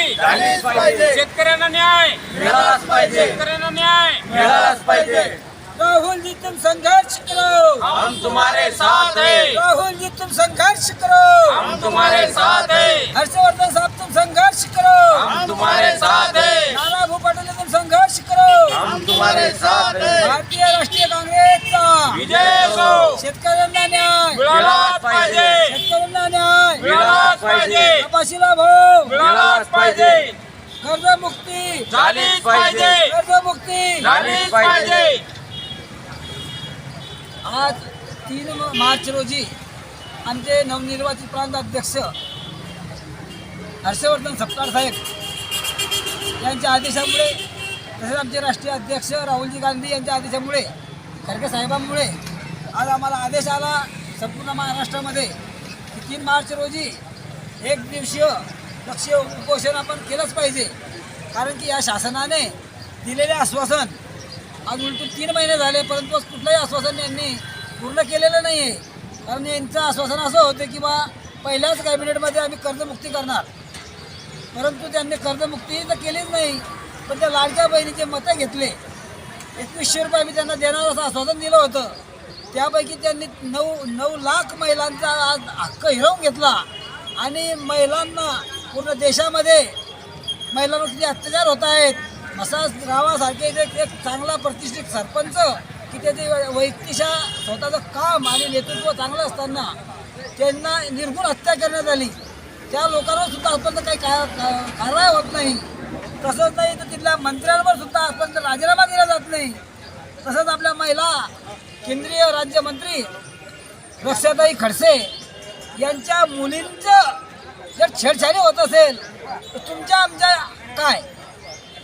मागणी झालीच पाहिजे. शेतकऱ्यांना न्याय. मिळालाच पाहिजे. शेतकऱ्यांना न्याय. मिळालाच पाहिजे. राहुल जी तुम संघर्ष करो. हम तुम्हारे साथ हैं. राहुल जी तुम संघर्ष करो. हम तुम्हारे साथ हैं. हर्षवर्धन साहब तुम संघर्ष करो. हम तुम्हारे साथ हैं. नाना भाऊ पाटील तुम संघर्ष करो. हम तुम्हारे साथ हैं. भारतीय राष्ट्रीय काँग्रेसचा. विजय असो शेतकऱ्यांना न्याय. मिळालाच पाहिजे. शेतकऱ्यांना न्याय. पाहिजे. कपाशीला भाऊ मिळालाच पाहिजे. कर्जमुक्ती. झालीच पाहिजे. कर्जमुक्ती. झालीच पाहिजे. आज तीन मार्च रोजी आमचे नवनिर्वाचित प्रांत अध्यक्ष हर्षवर्धन सपकाळ साहेब यांच्या आदेशामुळे तसेच आमचे राष्ट्रीय अध्यक्ष राहुलजी गांधी यांच्या आदेशामुळे खडके साहेबांमुळे आज आम्हाला आदेश आला. संपूर्ण महाराष्ट्रामध्ये. की तीन मार्च रोजी एक दिवसीय लक्ष उपोषण आपण केलंच पाहिजे. कारण की या शासनाने दिलेले आश्वासन आज उलटून तीन महिने झाले परंतु कुठलंही आश्वासन यांनी पूर्ण केलेलं नाही आहे कारण यांचं आश्वासन असं होतं की बा पहिल्याच कॅबिनेटमध्ये आम्ही कर्जमुक्ती करणार. परंतु त्यांनी कर्जमुक्ती तर केलीच नाही पण त्या लाडक्या बहिणीचे मतं घेतले. एकवीसशे रुपये आम्ही त्यांना देणार असं आश्वासन दिलं होतं. त्यापैकी त्यांनी नऊ नऊ लाख महिलांचा आज हक्क हिरावून घेतला. आणि महिलांना पूर्ण देशामध्ये महिलांवर किती अत्याचार होत आहेत मसाज गावासारखे एक एक चांगला प्रतिष्ठित सरपंच की त्याचे वैयक्तिशा स्वतःचं काम आणि नेतृत्व चांगलं असताना त्यांना निर्गुण हत्या करण्यात आली. त्या लोकांवर सुद्धा आजपर्यंत काही का का- कारवाई होत नाही. तसंच नाही तर तिथल्या मंत्र्यांवर सुद्धा आजपर्यंत राजीनामा दिला जात नाही. तसंच आपल्या महिला केंद्रीय राज्यमंत्री रक्षाताई खडसे यांच्या मुलींचं जर छेडछाडी होत असेल तर तुमच्या आमच्या काय?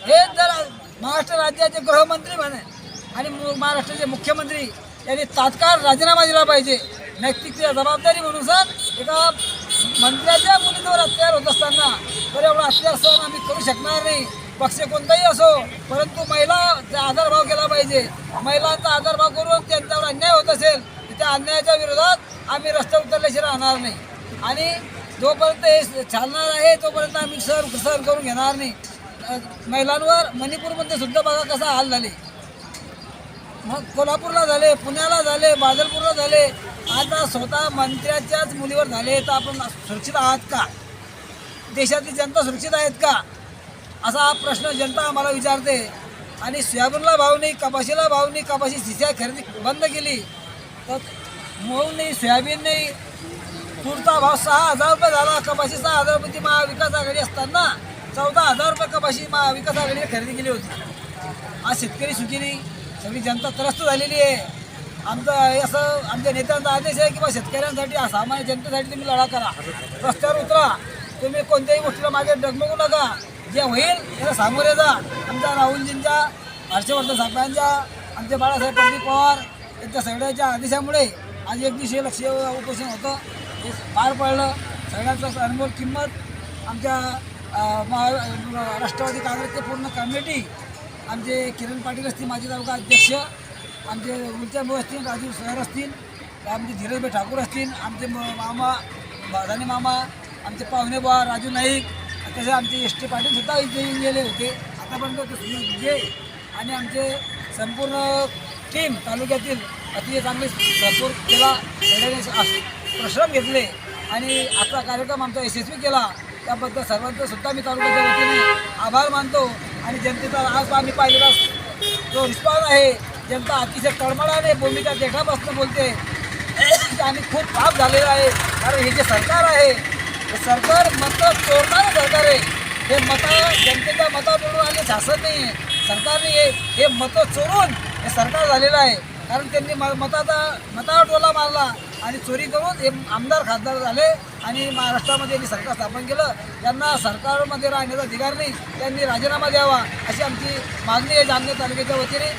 हे जर महाराष्ट्र राज्याचे गृहमंत्री म्हणे आणि महाराष्ट्राचे मुख्यमंत्री यांनी तात्काळ राजीनामा दिला पाहिजे नैतिक जबाबदारी म्हणून सर एका मंत्र्याच्या मुलींवर अत्यार होत असताना तर एवढा अत्यार सहन आम्ही करू शकणार नाही. पक्ष कोणताही असो परंतु महिला आदरभाव केला पाहिजे. महिलांचा आदरभाव करून त्यांच्यावर अन्याय होत असेल त्या अन्यायाच्या विरोधात आम्ही रस्त्यावर उतरल्याशी राहणार नाही. आणि जोपर्यंत हे चालणार आहे तोपर्यंत आम्ही सर सहन करून घेणार नाही. महिलांवर मणिपूरमध्ये सुद्धा बघा कसा हाल झाले. मग कोल्हापूरला झाले पुण्याला झाले बादलपूरला झाले. आता स्वतः मंत्र्याच्याच मुलीवर झाले तर आपण सुरक्षित आहात का? देशातली जनता सुरक्षित आहेत का? असा हा प्रश्न जनता आम्हाला विचारते. आणि सोयाबीनला भाव नाही कपाशीला भाव नाही कपाशी सिस्या खरेदी बंद केली. तर मूग नाही सोयाबीन नाही तूरचा भाव सहा हजार रुपये झाला. कपाशी सहा हजार रुपये महाविकास आघाडी असताना चौदा हजार रुपये कपाशी महाविकास आघाडीने खरेदी केली होती. आज शेतकरी सुखी नाही सगळी जनता त्रस्त झालेली आहे. आमचं असं आमच्या नेत्यांचा आदेश आहे की बा शेतकऱ्यांसाठी सामान्य जनतेसाठी तुम्ही लढा करा. रस्त्यावर उतरा. तुम्ही कोणत्याही गोष्टीला मागे डगमगू नका. जे होईल त्याला सामोरे जा. आमच्या राहुलजींच्या हर्षवर्धन साहेबांच्या आमचे बाळासाहेब पाटील पवार त्या सगळ्याच्या आदेशामुळे आज एक दिवशी लक्ष उपोषण होतं. हे पार पडलं. सगळ्याचं अनमोल किंमत आमच्या राष्ट्रवादी काँग्रेसचे पूर्ण कमिटी आमचे किरण पाटील असतील माजी तालुका अध्यक्ष आमचे उलच्याभाऊ असतील राजीव सर असतील आमचे धीरजभाई ठाकूर असतील आमचे म- मामा बाधाने मामा आमचे पाहुणे बुवा राजू नाईक तसे आमचे एस टी पाटीलसुद्धा इथे गेले होते. आतापर्यंत जे आणि आमचे संपूर्ण टीम तालुक्यातील अतिशय चांगले भरपूर केला सगळ्यांनी परिश्रम घेतले आणि आजचा कार्यक्रम आमचा यशस्वी केला. त्याबद्दल सर्वांचं सुद्धा मी तालुक्याच्या वतीने आभार मानतो आणि जनतेचा आज आम्ही पाहिलेला जो रिस्पॉन्स आहे जनता अतिशय तळमळाने भूमिका देठापासून बोलते. आम्ही खूप पाप झालेला आहे. कारण हे जे सरकार आहे हे सरकार मतं चोरणारं सरकार आहे. हे मतं जनतेच्या मतावरून आले शासन नाही आहे सरकारने हे मतं चोरून हे सरकार झालेलं आहे. कारण त्यांनी म मताचा मतावर टोला मारला आणि चोरी करून हे आमदार खासदार झाले आणि महाराष्ट्रामध्ये यांनी सरकार स्थापन केलं. त्यांना सरकारमध्ये राहण्याचा अधिकार नाही. त्यांनी राजीनामा द्यावा अशी आमची मागणी आहे जामनेर तालुक्याच्या वतीने.